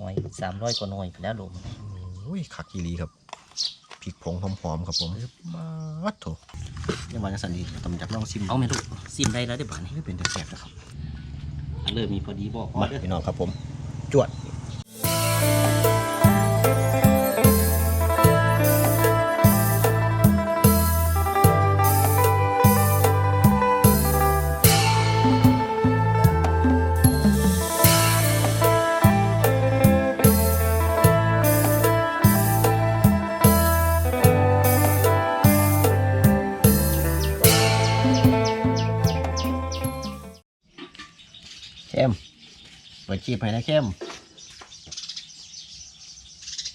หอยสามร้อยกว่าหน่วยไปแล้วลูกอุ้ยคักอีหลีครับพริกผงหอมๆครับผมมาดโถยังวันสันดีตำจับลองชิมเอาไหมลูกซิมได้แล้วได้บ่านี่ไม่เป็นแต่แสบนะครับอันเริ่มมีพอดีบอกพอมาเด้อพี่น้องครับผม จวด ปิดชีพให้นะเข้ม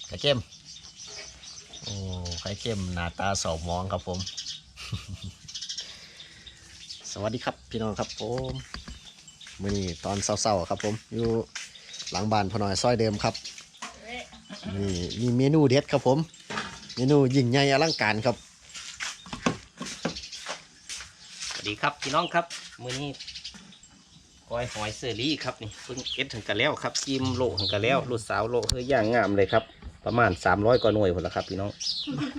ไข่เข้ม โอ้ ไข่เข้มหน้าตาสอบมองครับผม สวัสดีครับพี่น้องครับผมมื่อนี้ตอนเศร้าๆครับผม อยู่หลังบ้านพอน้อยซอยเดิมครับนี่มีเมนูเด็ดครับผม เมนูยิ่งใหญ่อลังการครับ สวัสดีครับพี่น้องครับ มื้อนี้ ก้อยหอยเซอรี่ครับนี่เพิ่งเอ็ดถึงกันแล้วครับจิ้มโลถึงกันแล้วลูกสาวโลเฮ้ยย่างงามเลยครับ ประมาณ300กว่าหน่วยพอละครับพี่น้อง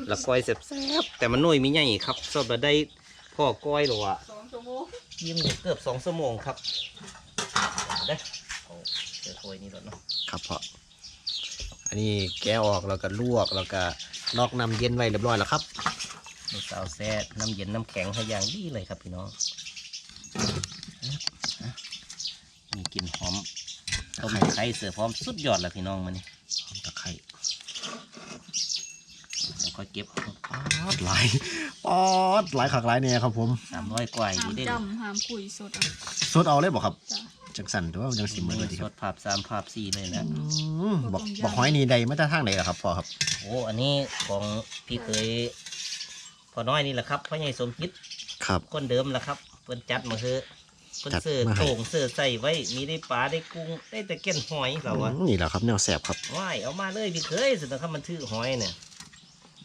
แล้วก้อยแซ่บๆแต่มันหน่วยมีใหญ่ครับสดมาได้พ่อก้อยหรอวะสองชั่วโมงยิ้มเกือบสองชั่วโมงครับเด้อเอาเดี๋ยวถ้วยนี้แล้วเนาะครับพ่ออันนี้แกะออกแล้วก็ลวกแล้วก็นอกน้ำเย็นไว้เรียบร้อยแล้วครับลูกสาวแซ่น้ำเย็นน้ำแข็งให้อย่างดีเลยครับพี่น้องนะ มีกลิ่นหอมต้มไข่เสือพร้อมสุดยอดแล้วพี่น้องมันนี่หอมตะไคร้แล้วก็เก็บปอดหลายปอดหลายขักหลายเนี่ยครับผมสามร้อยกว่าห้าดีมได้จำห้ามคุยสดอะสดเอาเลยบอกครับจ้ะจังสันถือว่ามันจังสิเหมือนเลยดีสครับดภาพสามภาพสี่เลยนะอืมบอกบอกหอยนี่ใดมาแต่ทางไหนล่ะครับพ่อครับโอ้อันนี้ของพี่เคยพอน้อยนี่แหละครับพ่อใหญ่สมคิดครับ คนเดิมแหละครับเพิ่นจัดมาเถอะเพิ่นจัดเสื้อมาให้โต่งเสื้อใส่ไว้ มีได้ปลาได้กุ้งได้แต่เก้นหอยเราอะอืมนี่แหละครับแนวแสบครับว่ายเอามาเลยพี่เคยสุดนะครับมันถือหอยเนี่ย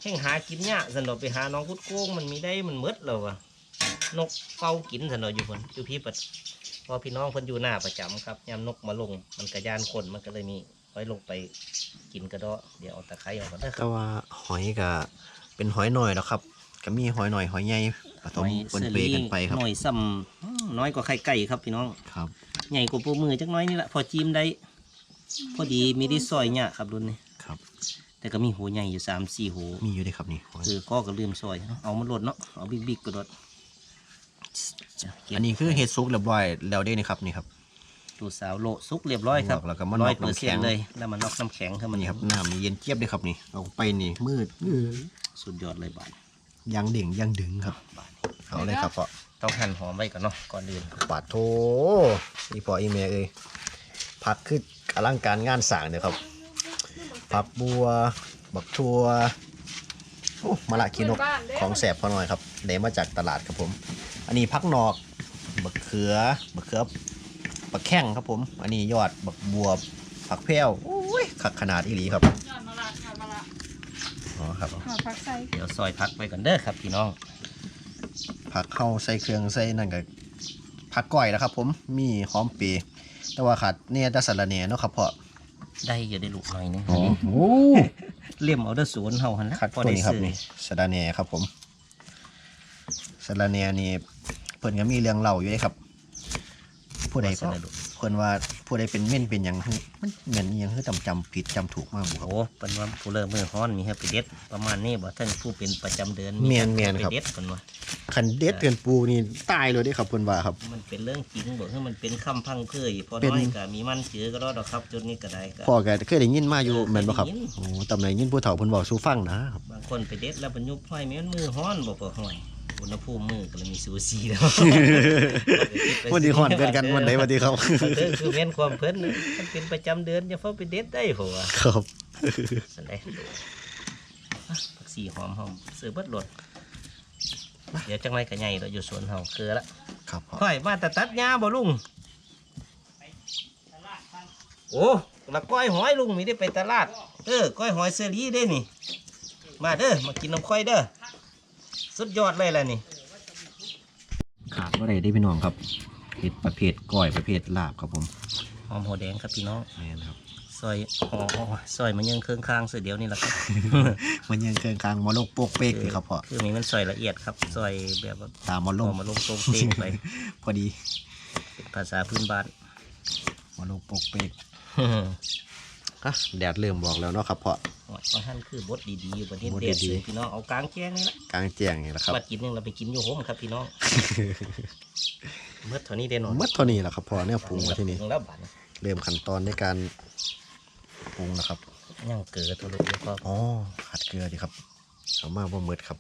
แข่งหากินยากสันดอกไปหาน้องกุดโก้งมันมีได้มันหมืดเราอะนกเฝ้ากินสันดอกอยู่คนอยู่พี่ปัดพอพี่น้องเพิ่นอยู่หน้าประจำครับยามนกมาลงมันกระยานคนมันก็เลยมีไว้ลงไปกินกระเดาะเดี๋ยวเอาตะไคร้ออกก่อนเด้อคแต่รับว่าหอยก็เป็นหอยหน่อยแล้วครับ ก็มีหอยหน่อยหอยใหญ่ผสมปนเปกันไปครับหน่อยซ้ำอืมน้อยกว่าไข่ไก่ครับพี่น้องครับ ใหญ่กว่าปูมือจักหน้อยนี่แหละพอจิ้มได้ พอดีมีได้ซอยเนี่ยครับรุ่นนี้ครับ แต่ก็มีหูใหญ่อยู่สามสี่หูมีอยู่ด้วยครับนี่หอยคือข้อก็ลืมซอยเอามันลดเนาะเอาบิ๊กบิ๊กๆก็ลดจ้ะเก็บอันนี้คือเห็ดซุกเรียบร้อยแล้วได้นี่ครับนี่ครับตูสาวโละซุกเรียบร้อยครับแล้วก็มันร้นออยกเปอร์น้ำเซ็แข็นงต์เลยแล้วมันนอกน้ำแข็งให้มันนี่ครับน้ำนี่เย็นเจี๊ยบเลยครับนี่เอาไปนี่มืดอื้อสุดยอดเลยบาท ยางเด่งยางดึงครับบาทเอาเลยครับพ่อต้องหั่นหอมไว้ก่อนเนาะก่อนอื่นปาดโถอีพออีเมลเอ้ยผักคืออลังการงานสร้างเนี่ยครับผักบัว บักทัวโอ้มะละขีนกของแสบพอหน่อยครับเดมาจากตลาดครับผม อันนี้พักนอกบักเขือบักเขือบักแข้งครับผม อันนี้ยอดบักบัวผักแพรวโอ้ยขักขนาดอีหลีครับ ยอดมะละยอดมะละ อ๋อ ครับหอดผักใส่เดี๋ยวซอยพักไว้ก่อนเด้อครับพี่น้อง ผักเข้าใส่เครื่องใส่นั่นก็ผักก้อยนะครับ ผมมีหอมปีแต่ว่าขาดเนี่ยแต่สาระเน่เนาะครับพ่อได้อย่าได้ลูกหน่อยนึงโอ้โหเลี่ยมเอาเด้อศูนย์เฮาหันละคัดพอตัวได้นี้ครับซื้อนี่สะระแหน่ครับผมสะระแหน่นี่เพิ่นก็มีเรื่องเล่าอยู่เด้ครับผู้ใดก็ว่าสะระดุเพิ่นว่า ผู้ใดเป็นเม่นเป็นหยังคือมันเหมือนอิหยังคือจำจำผิดจำถูกมากบ่ครับโอ้เป็นว่าผู้เลิกมือฮ้อนมีให้ไปเด็ดประมาณนี้บ่ท่านผู้เป็นประจำเดือนแม่นให้แม่นไปครับเด็ดเป็นว่าคันเด็ดเกินปูนี่ตายเลยเด้ครับเพิ่นว่าครับ มันเป็นเรื่องจริงบอกให้มันเป็นคำพังเพยพอเป็นน้อยก็มีมันเจือก็รอดอกครับจนนี้ก็ได้ก็พ่อก็เคยได้ยินมาอยู่เออแม่นบ่ครับเคยได้ยินโอ้ตำไหนยินผู้เฒ่าเพิ่นเว้าสู่ฟังนะครับบางคนไปเด็ดแล้วบรรยุห้อยแม่นมือฮ้อนบอกว่าห้อย อุณหภูมิมือก็เลยมีซูซีแล้ววันนี้ฮ้อนเกินกันวันไหนวันนี้ครับเด้อคือแม่นความเพิ่นนะมันเป็นประจำเดือนจะเฝ้าไปเด็ดได้ผัวครับสันได้อะผักสีหอมหอมเสือเบิดรดเดี๋ยวจังไรก็ใหญ่เราอยู่สวนเฮาคือละครับพ่อค่อยมาแต่ตัดหญ้าบ่ลุงโอ้ละก้อยหอยลุงมีได้ไปตลาด เออก้อยหอยเสรีได้นี่ มาเด้อมากินน้ำค่อยเด้อ สุดยอดเลยแหละนี่ ขาดบ่ได้เด้พี่น้องครับเห็ดประเภทก้อยประเภทลาบครับผมหอมหัวแดงครับพี่น้องแม่นครับเสซอยอ๋อซอยมันยังเครื่องข้างเสือเดียวนี่แหละครับ มันยังเครื่องกลางหมอลงโปกเป๊กเลยครับพ่อคือมีมันซอยละเอียดครับซอยแบบว่าตามหมอลลงงมาลงตรงเป๊กไปพอดีเป็นภาษาพื้นบ้านหมอลงโปกเป๊ก อะแดดเริ่มบอกแล้วเนาะครับพ่อ ว่าท่านคือบดดีๆอยู่บนนี้บดเด็ดดีเลๆยพี่น้องเอากลางแจ้งนี่แหละกลางแจ้งนี่แหละครับมากินหนึงเราไปกินอยู่โฮมครับพี่น้องเมื่อเท่านี้เด่นหมัดเท่านี้แหละครับพ่อเนี่ยปรุงมาที่นี่ปรุงแล้วบัดเริ่มขั้นตอนในการปรุงนะครับยังเกิดตัวลูกเดียวก็อ๋อขัดเกลือดีครับเอามาบ่หมืดครับ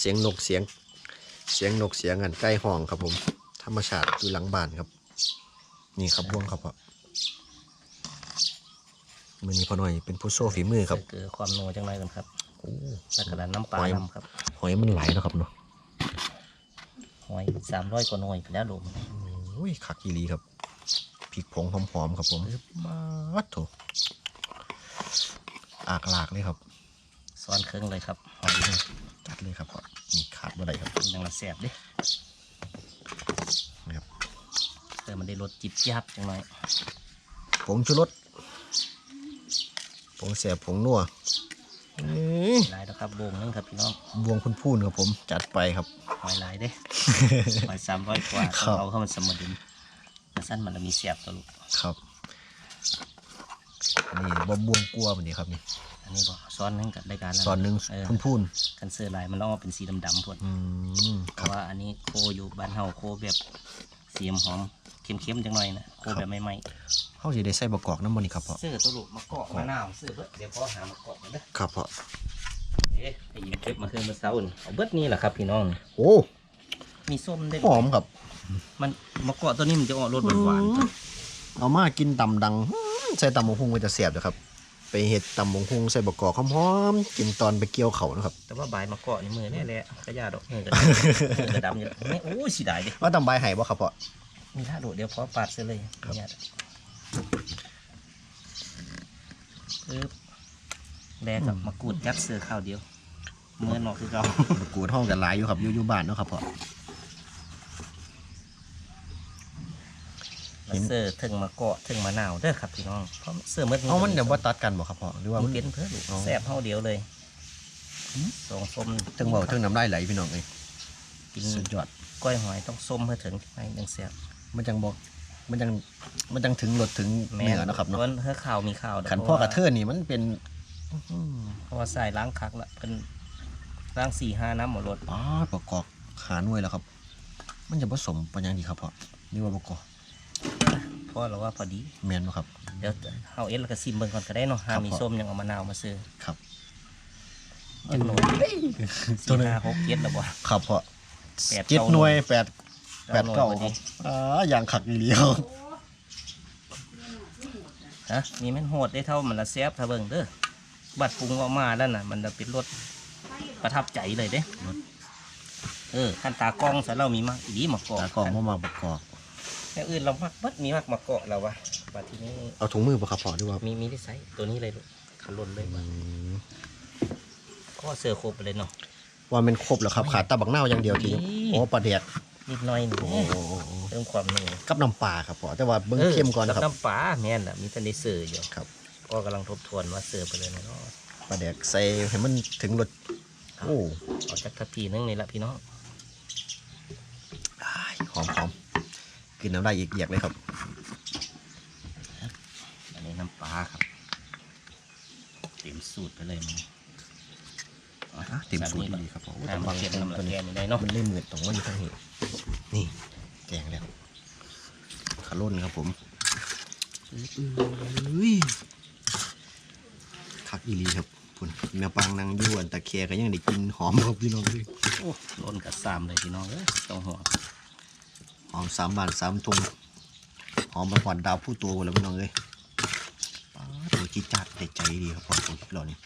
เสียงนกเสียง เสียงนกเสียงอันใกล้ห้องครับผม ธรรมชาติอยู่หลังบ้านครับ นี่ครับบ่วงครับพ่อมือนี้พ่อหน่อยเป็นผู้โซ่ฝีมือครับเกิดความโนจังไรกันครับโอ้แล้วก็น้ำปลาหอยนำครับ หอยมันไหลเนาะครับเนาะหอยสามร้อยกว่าหน่วยไปแล้วลูกโอ้ยขักอีหลีครับพริกผงหอมๆครับผมมาดโถอากลากเลยครับซ้อนเครื่องเลยครับหอยนี่จัดเลยครับพ่อนี่ขาดบ่ได้ครับยังละแสบเด้นะครับเออ มันได้รสจิบยับจังหน่อยผงชูรสผงแสบผงนัวอื้อหลายแล้วครับวงนึงครับพี่น้องบวงพูนๆครับผมจัดไปครับหอยหลายเด้หอยสามร้อยกว่าครัต้อบงเอาเข้ามันสมดุลกระสั้นมันละมีเสียบตัวลูกครับอันนี้บ่บวงกลัวมันนี่ครับนี่อันนี้บอกซ้อนนึงกับรายการแล้วซอนหนึ่งเออพูนกันเสื้อลายมันต้องเอาเป็นสีดำๆพวดๆอืมเพครับราะว่าอันนี้โคอยู่บ้านเฮาโคแบบ เสียมหอมเข้มๆจังหน่อยนะโคแบบไม่ไหมเขาสิได้ใส่บะกอกน้ำมันนี่ครับพ่อเสื้อตัวลูกมะกอกมะนาวเสื้อเบิดเดี๋ยวพ่อหามะกอกมาเด้อครับพ่อเอ๊ะไอ้ยิงเก็บมาคืนมาเช้านี่เอาเบิดนี่แหละครับพี่น้องโอ้มีส้มได้หอมครับ มันมะกอกตัวนี้มันจะออกรสหวานๆเอามากินตำดังอื้อใส่ตำบงฮุงก็จะเสียบเลยครับ ไปเห็ดตำบงฮุงใส่บะกอกหอมๆกินตอนไปเกี่ยวเขานะครับ แต่ว่าใบมะกอกนี่มือแน่แหละกระยาดอกมือกระดำมือกระดำอยู่ไม่โอ้ยสีดายดิว่าตำใบไห่บ่ครับพ่อมีท่าโดดเดี๋ยวพอปาดเสียเลยครับเนี่ยปึ๊บแลกับมะกรูดยัดเสือข้าวเดียวเมื่อนอกคือเราบะกรูดห้องกันหลายอยู่ครับอยู่อยู่บ้านเนาะครับพ่อ แล้วเสือถึงมะกอกถึงมะนาวเด้อครับพี่น้องเพราะเสือเมื่อเอามันเดี๋ยวว่าตัดกันบ่ครับพ่อหรือว่ามัมันนเป็นเพื่อลูกอ๋อแซ่บเท่าเดียวเลยสองส้มถึงเบาถึงน้ำลายไหลพี่น้องเอ้ยกินสุดยอดก้อยหอยต้องส้มเพื่อถึงในหนึ่งแซ่บมันจังบอกมันจังมันจังถึงรสถึงแม่เนื้อเนาะครับเนาะเพราะเพื่อข้าวมีข้าวเด้ขันพ่อกระเทินนี่มันเป็นเพราะว่าใส่ล้างคักละเป็นล้างสี่ห้าน้ำหมดรถอ๋อประกอบขาหน่วยแล้วครับ มันจะผสมปัญญาดีครับพ่อนี่ว่าประกอบ เพราะเราว่าพอดีแมนบ่ครับ เดี๋ยวเอาเอ็ดแล้วก็ซิมเบิ่งก่อนก็ได้เนาะหามีส้มยังเอามะนาวมาซื้อครับจักหน่วยตัวสี่หนึงห้าหกเจ็ดแล้วบ่ ครับพ่อแปดเจ็ดเก้าหน่วยแปดแปดหน่วยเก้าพอคดี รับอ่าอย่างขักอีเลียวฮะมีแม่นโหดได้เท่ามันละแซ่บถ้าเบิ่งเด้อบัดปรุงออกมาแล้วน่ะ มันจะเป็นรสประทับใจเลยเด้เออขั้นตากล้องใส่เรามีมากอีดีมากอกตากล่องมามาประกอบ อย่างอื่นเรามักเบิดมีมากมากอกเราวะบัดทีนี้เอาถุงมือบ่ครับพ่อหรือว่ามีมีได้ใส่ตัวนี้เลยลูกขันลนเลยอืว่ะมก็เสือครบไปเลยเนาะว่ามันครบแล้วครับขาดแตะบักนาวอย่างเดียวทีนี่โอ้ปลาแดกนิดหน่อยหนึงโอ้โอ้โอ้โอ้เพิ่มความหนึ่งกับน้ำปลาครับพ่อแต่ว่าเบิ่งเข้มก่อนนะครับน้ำปลาแม่นอะมีทันได้เสืออยู่ครับก็กำลังทบทวนว่าเสือไปเลยนะเนาะปลาแดกใส่ให้มันถึงรสโอ้เอาจากทัพพีนึงนี่แหละพี่น้องอ้ายหอมหอม กินน้ำได้อีกเอียกเลยครับอันนี้น้ำปลาครับ เต็มสูตรไปเลยมันอะเต็มสูตรดีครับผมน้ำบาบางงเค็เค็มมน้ำตัวละนี้แกนี่ได้เนาะมันเล่เหมือนตรงว่าอยู่ทางนี้นี่แกงแล้วขาล่นครับผมอุ้ยคักอีหลีครับพุ่นแม่ปางนางอยวนตะแคก็ยังได้กินหอมครับพี่น้องเลยโอ้ล้นกับสามเลยพี่น้องเอ้ยต้องห่วง หอมสามบาทสามทุงหอมมาผ่อนดาวผู้ตัวแล้วพี่น้องเลยป๊าดตัวจีดจัดได้ใจดีครับพอตัวเรานี่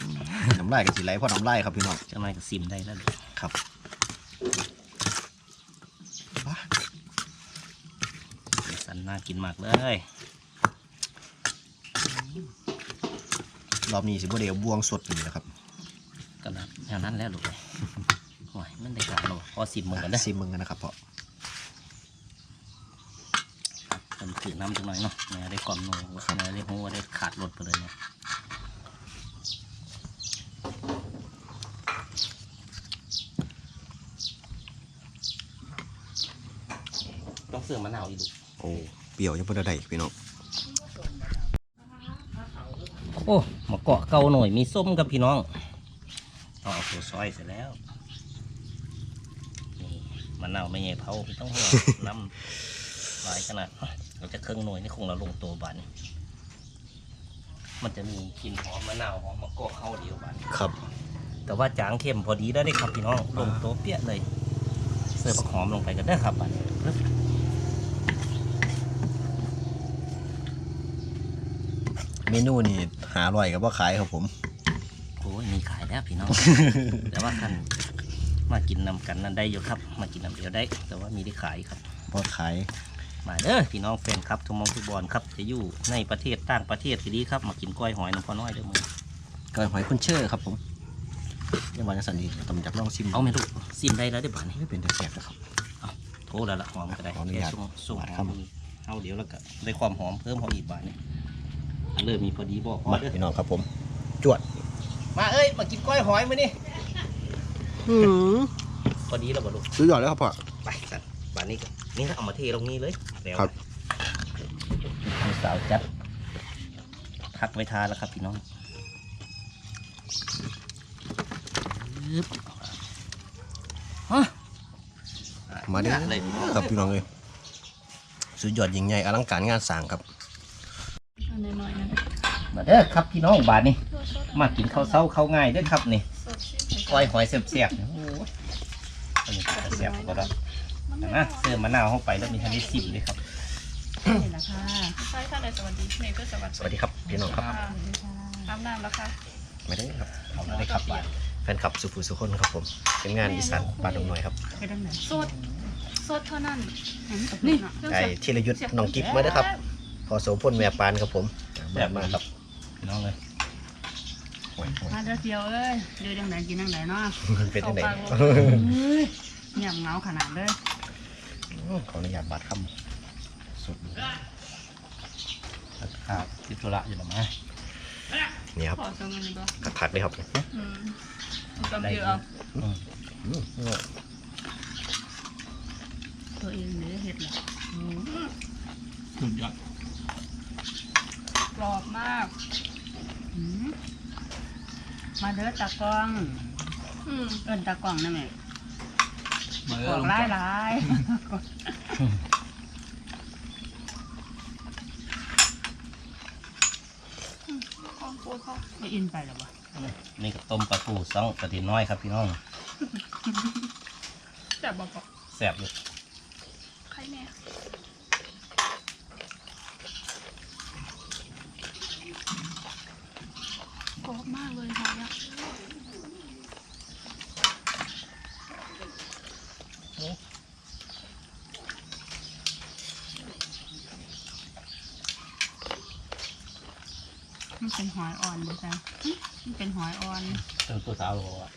อืมน้ำลายกับสีไหลเพราะน้ำลายครับพี่น้องจังไรก็ซิมได้แล้วครับว้าสันน่ากินมากเลยรอบนี้สิบ่เดียวบวงสดนี่นะครับก็แล้วแนวนั้นแล้วลูกเลยโอ้ยมันได้การหรอพอสิบมือกันเด้อซิมมึงกันนะครับพ่อ เอ น ถือน้ำจังหน่อยเนาะแม่ได้ความหนูแม่ได้หัวได้ขาดรถไปเลยเนาะต้องเสื่อมมะนาวอีกลูกโอ้เปรี้ยวยังบ่ได้พี่น้องโอ้มาเกาะเกาหน่อยมีส้มกับพี่น้องต้องเอาตัวซอยเสร็จแล้วนี่มะนาวไม่ใหญ่เผาไม่ต้องห่วงน้ำหลายขนาด เราจะเครื่องหน่วยนี่คงเราลงตัวบานนี้มันจะมีกลิ่นหอมมะนาวหอมมะกอกเข้าเดียวบานนี้ครับ แต่ว่าจางเข้มพอดีได้เลยครับพี่น้องลงตัวเปี้ยเลยเสิร์ฟผักหอมลงไปกันได้อครับบานนี้ปึ๊บเมนูนี่หาอร่อยกับว่าขายครับผมโอ้ยมีขายแล้วพี่น้อง แต่ว่าคันมากินนำกันนั่นได้อยู่ครับ มากินนำเดียวได้ แต่ว่ามีได้ขายครับบ่ขาย มาเด้อพี่น้องแฟนครับทุกหมองทุกบอลครับจะอยู่ในประเทศต่างประเทศก็ดีครับ มากินกล้อยหอยน้ำพอน้อยเด้อมึงก้อยหอยคุณเชื่อครับผมยังวันสันดีต้องจากลองชิมเอาไม่รู้ซิมได้แล้วได้อบ่านี่ไม่เป็นแต่แสบนะครับโทรแล้วละหอมก็ได้ขออนุญาตแค่ส่งส่งหวานหครัอบมเอาเดี๋ยวแล้วก็ได้ความหอมเพิ่มเขาอีกบาทนี่อันเริ่มมีพอดีบอกพอมาเด้อพี่น้องครับผม จวด มาเอ้ยมากินกล้อยหอยมานี่อืมพอดีแล้วบ่ลูกสุดยอดเลยครับพ่อไปสันบาทนี้ก็นี่ก็เอามาเทลงนี้เลย แล้วครับมีสาวจัดพักไว้ทานแล้วครับพี่น้องปึ๊บฮะมาเด้อเลยครับพี่น้องเลยสุดยอดยิ่งใหญ่อลังการงานสร้างครับอันน้อยๆนะมาเด้อครับพี่น้องบาทนี่มากินข้าวเช้าข้าวง่ายเด้อครับนี่สดชื่นก้อยหอยเสียบๆเนี่ยโอ้ยอันนี้ก็เสียบก็ได้ แต่นะเสื้อมะนาวเข้าไปแล้วมีทันได้สิบเลยครับนี่แหละค่ะใช่ค่ะเลยสวัสดีเมย์ก็สวัสดีสวัสดีครับพี่น้องครับอาบน้ำแล้วค่ะไม่ได้ครับเอามาได้ครับบาทแฟนคลับสุภูสุคนครับผมเป็นงานอีสานบ้านดงหน่อยครับไปดังไหนสดสดเท่านั้นนี่ไอ้ธีรยุทธ์น้องกิฟมาเด้อครับ พอโสพลแม่ปานครับผมแบบมามาคครัรับบพี่น้องเลยโอ้ยโอ้ยมาเด้อเดียวเอ้ยเดือดังไหนกินดังไหนเนาะเป็นยังไงเงียบเหงาขนาดเลย ขออนุญาตบาดคำสุดครับทิพธุระอยู่หรือไม่นี่ครับขอจังเงินตัวกระทักเลยครับอืมกำเดียวเอาอืมอืมตัวเองเนื้อเห็ดเหรอสุดยอดกรอบมากอืมมาเด้อตากล้องอืมเอิ้นตากล้องนั่นแหละกอกไล่ไล่ไม่อินไปหรอวะนี่ก็ต้มปลาทูสองกระเทียมน้อยครับพี่น้องแต่บอกบอกแซ่บอยู่ใครแม่กรอบมากเลยห อยอะมันเป็นหอยอ่อนเลยจ้ะมันเป็นหอยอ่อนเป็นตัวสาวบอกว่า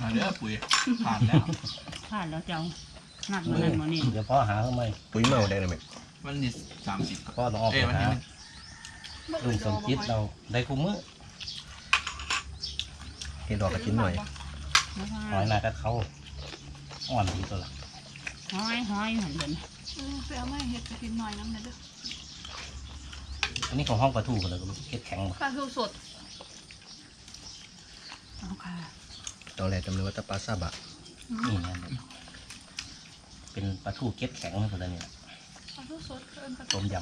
มาเด้อปุ๋ยผ่านแล้วผ่านแล้วเจ้าหนักมานั่นมานี่เดี๋ยวพ่อหาเข้ามาปุ๋ยเมาได้ไหมวันนี้สามสิบพ่อต้องออกเอ้ยไปวันหานี้ลุงสมจิตเราได้คุ้มมือเห็นดอกกระชิ้นหน่อยหอยนาก็เขาอ่อนดีตัวละหอยหอยหันเดินเสือไม่เห็ดจะกินหน่อยน้ำเด้อ อันนี้ของห้องปลาทูกันเลยก็รู้เก็ดแข็งมาปลาทูสดเอาค่ะตอนแรกจำเลยว่าแตะปลาซาบะนี่นะเป็นปลาทูเก็ดแข็งคนละเนี่ยปลาทูสดเอิ้นปลาต้มย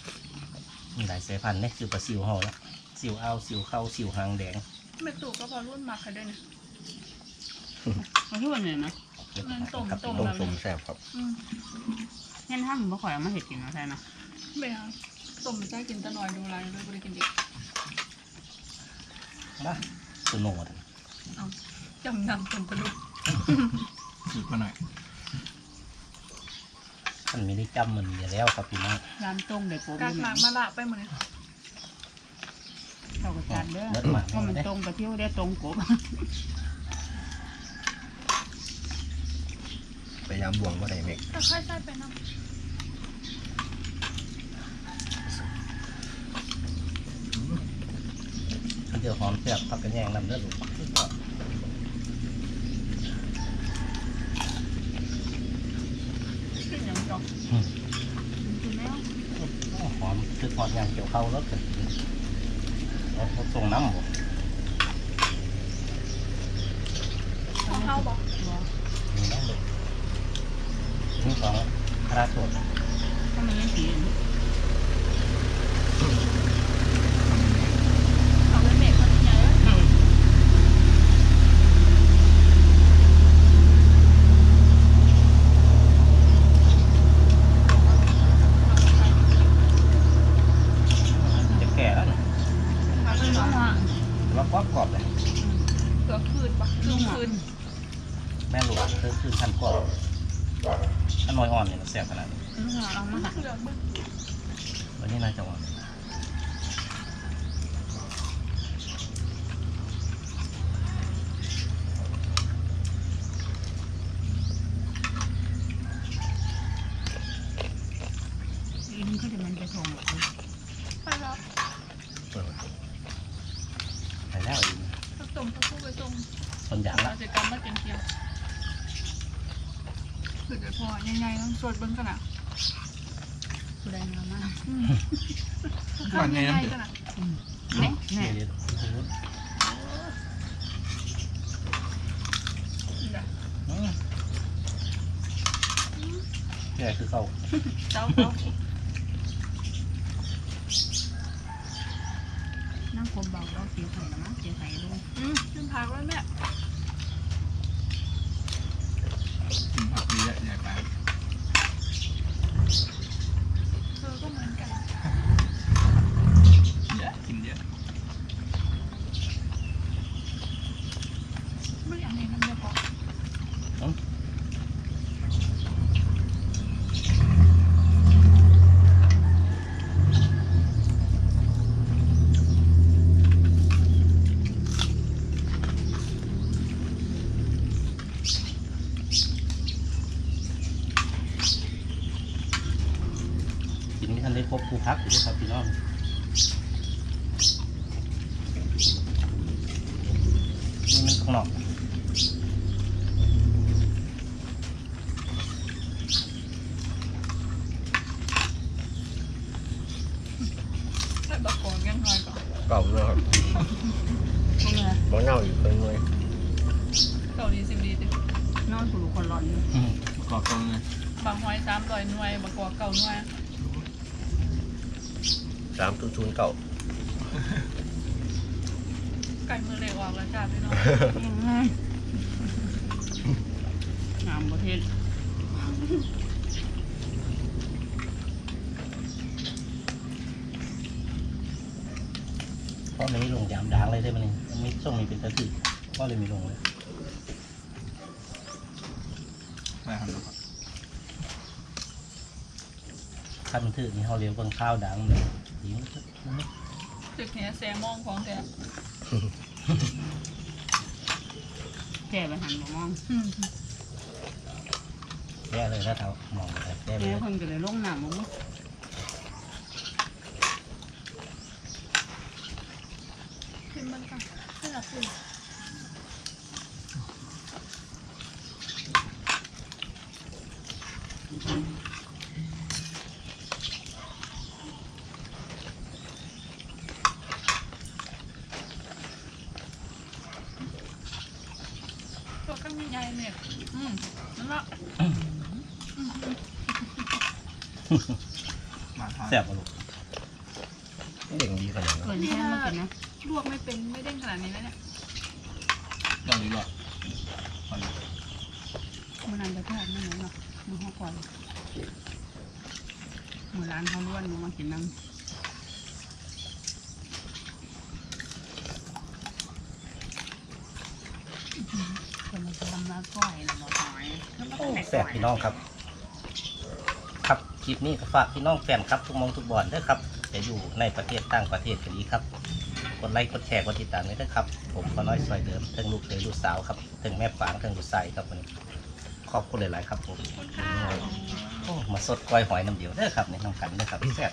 ำมีหลายสายพันธุ์เนี่ยคือปลาซิวห่อแล้วซิวอ้าวซิวเข้าซิวหางแดงเม็ดตูก็พอรุ่นมาค่ะด้วยนะมาที่วันนี้นะเก็ดมันต้มครับต้มต้มสมแซ่บครับอืมงั้นถ้ามึงบ่ข่อยเอามาเห็ดกินนะใช่นะไม่เอา ต้มไม่ใช่กินแต่หน่อยดูไรเลยบริกินดินะตัวโนดเอาจำนำต้มกระดูกสืบมาหน่อยมันไม่ได้จำมันอยู่แล้วครับพี่น้องร้านต้งเด็กโป๊ะกากหมากมาละไปหมดเลยเข้ากระจานเด้อเลิศมากเพราะมันเลยตรงกับที่ได้ตรงกบพยายามบวงว่าได้ไหมถ้าค่อยใส่ไปน้ เดี๋ยวหอมแซ่บพักกันแย่งนำเด้อลูกขึ้นอย่างจอกคือแล้วหอมคือทอดยางเกี่ยวเข้าวรสกันเอาเขาส่งน้ำบ่ของเข้าบอก มีน้ำเลยนี่ของคาราโตด ถ้ามันยังสี เอาไปเมกมันใหญ่แล้ว จะแก่แล้วนะ เอาไป ต้อง เนาะ ว่า แล้วกรอบๆเลย เกือบคืนปะครึ่งคืน แม่ลูกเธอคือพันกรอบถ้าน้อยอ่อนเนี่ยมันแซ่บขนาดนี้ ต้องว่าเอามาหัก เหลืองบึ้ง วันนี้น่าจะอ่อน อีนี่ก็จะมันไปส่งหรอก ไปแล้ว ใส่แล้วอีก ผสมผสมไปส่ง ส่วนอย่างเราละจะกำมาเจียมเจียวคือเดี๋ยวพอใหญ่ๆต้องสวดเบิ้งกันอะผู้ใดมามาข้าวใหญ่ๆกันอะแน่แน่นี่ดิอืมแก่คือเขาเจ้าเขานั่งคมเบาแล้วเสียไข่ละมั้งเสียไข่ลูกอืมขึ้นพักแล้วแม่ กินผักเยอะใหญ่ไป เธอก็เหมือนกัน เยอะกินเยอะ ไม่อยากให้น้ำเดือดพอ กินไม่ทันได้ครบครูพักอยู่ด้วยครับพี่น้องนี่มันข้างนอกใส่บักกอนกันหน่อยก่อนกรอบเลยครับพวกเลยบางเน่าอยู่เป็นเลยเกาหลีสิบดีตินอนผู้คนร้อนอยู่อืมประกอบตรงเลยบางหอยสามร้อยหน่วยบักกอกเก่าหน่วยสามศูนย์ศูนย์เก่า ไก่มือเล็กออกแล้วจ้าพี่น้องงามประเทศเพราะมันไม่ลงยามด่างเลยได้ไหมนี่มันไม่ส่งมีเป็นตะกี้ก็เลยมีลงเลยไปทำนะครับถ้ามันถือนี่เขาเรียกว่าข้าวด่างเลยหิวตึกเนี้ยแซงมองของแท้ แก่ไปหันมามองอืมแย่เลยถ้าเท้ามองไปแย่ไปแม่เลยคนก็เลยลงหนามมั้งขึ้นมันกันขึ้นหลับขึ้นตัวก็มีใหญ่เนี่ยอืมนั่นละ มาทาน แซ่บมาลูกเด่งดีขนาดนั้นเกินแค่มาเป็นนะลวกไม่เป็นไม่เด้งขนาดนี้แล้วเนี่ยเดี๋ยวนี้หรอมันมันนานจะแทบไม่เหมือนหรอกมือเขาก่อนมือร้านเขาล้วนมึงมากินน้ำคนมาทำมาก้อยนะหมอหอย แล้วมันก็แต่แซ่บก้อยพี่น้องครับ ครับคลิปนี้ก็ฝากพี่น้องแฟนครับ ทุกหมองทุกบอนด้วยครับจะอยู่ในประเทศต่างประเทศก็ดีครับกดไลค์กดแชร์กดติดตามด้วยนะครับ ผมก็น้อยซอยเดิมทั้งลูกเคยลูกสาวครับทั้งแม่ฝางทั้งลูกชายครับวันนี้ขอบคุณหลายๆครับผมคุณค่ะโอ้มาสดกล้อยหอยน้ำเดียวเด้อครับในน้ำกันเด้อครับแซ่บ